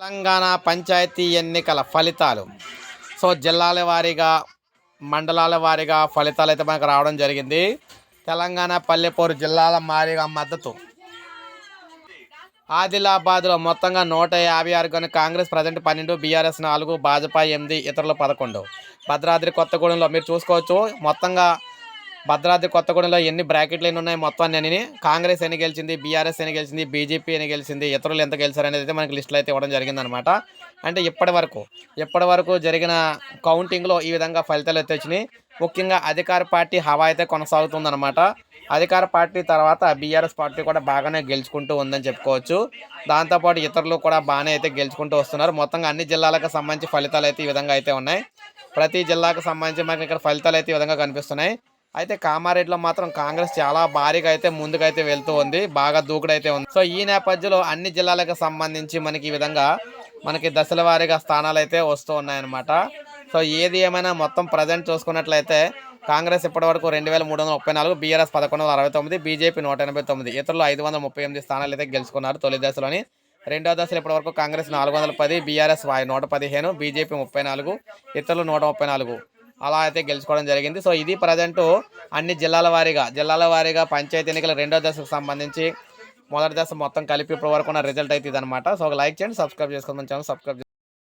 తెలంగాణ పంచాయతీ ఎన్నికల ఫలితాలు. సో జిల్లాల వారీగా మండలాల వారీగా ఫలితాలు అయితే మనకు రావడం జరిగింది. తెలంగాణ పల్లెపూరు జిల్లాల మారిగా మద్దతు. ఆదిలాబాద్లో మొత్తంగా నూట యాభై ఆరు కాంగ్రెస్ ప్రజెంట్ పన్నెండు బీఆర్ఎస్ నాలుగు భాజపా ఎనిమిది ఇతరులు పదకొండు. భద్రాద్రి కొత్తగూడెంలో మీరు చూసుకోవచ్చు. మొత్తంగా భద్రాద్రి కొత్తగూడెంలో ఎన్ని బ్రాకెట్లు ఎన్ని ఉన్నాయి మొత్తం అని కాంగ్రెస్ ఎన్ని గెలిచింది? బీఆర్ఎస్ ఎన్ని గెలిచింది? బీజేపీ ఎన్ని గెలిచింది? ఇతరులు ఎంత గెలిచారు అనేది అయితే మనకి లిస్టులు అయితే ఇవ్వడం జరిగిందనమాట అంటే ఇప్పటి వరకు ఇప్పటి వరకు జరిగిన కౌంటింగ్లో ఈ విధంగా ఫలితాలు అయితే వచ్చినాయి. ముఖ్యంగా అధికార పార్టీ హవా అయితే కొనసాగుతుందన్నమాట. అధికార పార్టీ తర్వాత బీఆర్ఎస్ పార్టీ కూడా బాగానే గెలుచుకుంటూ ఉందని చెప్పుకోవచ్చు. దాంతోపాటు ఇతరులు కూడా బాగానే అయితే గెలుచుకుంటూ వస్తున్నారు. మొత్తంగా అన్ని జిల్లాలకు సంబంధించి ఫలితాలు అయితే ఈ విధంగా అయితే ఉన్నాయి. ప్రతి జిల్లాకు సంబంధించి మనకి ఇక్కడ ఫలితాలు అయితే ఈ విధంగా కనిపిస్తున్నాయి. అయితే కామారెడ్డిలో మాత్రం కాంగ్రెస్ చాలా భారీగా అయితే ముందుకైతే వెళ్తూ ఉంది బాగా దూకుడైతే ఉంది. సో ఈ నేపథ్యంలో అన్ని జిల్లాలకు సంబంధించి మనకి ఈ విధంగా మనకి దశల వారీగా స్థానాలు అయితే వస్తూ ఉన్నాయన్నమాట. సో ఏది ఏమైనా మొత్తం ప్రజెంట్ చూసుకున్నట్లయితే కాంగ్రెస్ ఇప్పటివరకు రెండు వేల మూడు వందల ముప్పై నాలుగు బీఆర్ఎస్ పదకొండు వందల అరవై తొమ్మిది బీజేపీ నూట ఎనభై తొమ్మిది. ఇతరులు ఐదు వందల ముప్పై ఎనిమిది స్థానాలు అయితే గెలుచుకున్నారు తొలి దశలోని. రెండో దశలో ఇప్పటివరకు కాంగ్రెస్ నాలుగు వందల పది బీఆర్ఎస్ నూట పదిహేను బీజేపీ ముప్పై నాలుగు ఇతరులు నూట ముప్పై నాలుగు. అలా అయితే గెలుచుకోవడం జరిగింది. సో ఇది ప్రజెంట్ అన్ని జిల్లాల వారీగా జిల్లాల వారీగా పంచాయతీ ఎన్నికల రెండో దశకు సంబంధించి మొదటి దశ మొత్తం కలిపి ఇప్పటి వరకు ఉన్న రిజల్ట్ అయితే ఇదనమాట సో ఒక లైక్ చేయండి సబ్స్క్రైబ్ చేసుకోమని ఛానల్ సబ్స్క్రైబ్